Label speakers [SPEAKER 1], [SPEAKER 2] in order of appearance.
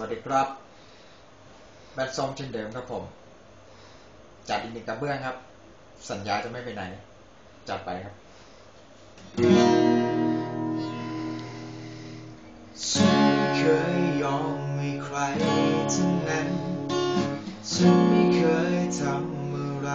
[SPEAKER 1] วัสดีครับแบทซ้มเช่นเดิมครับผม จัดอีกหนึ่งกระเบื้องครับ สัญญาจะไม่ไปไหน จัดไปครับ
[SPEAKER 2] ฉันเคยยอมให้ใครทั้งนั้น ฉันไม่เคยทำอะไร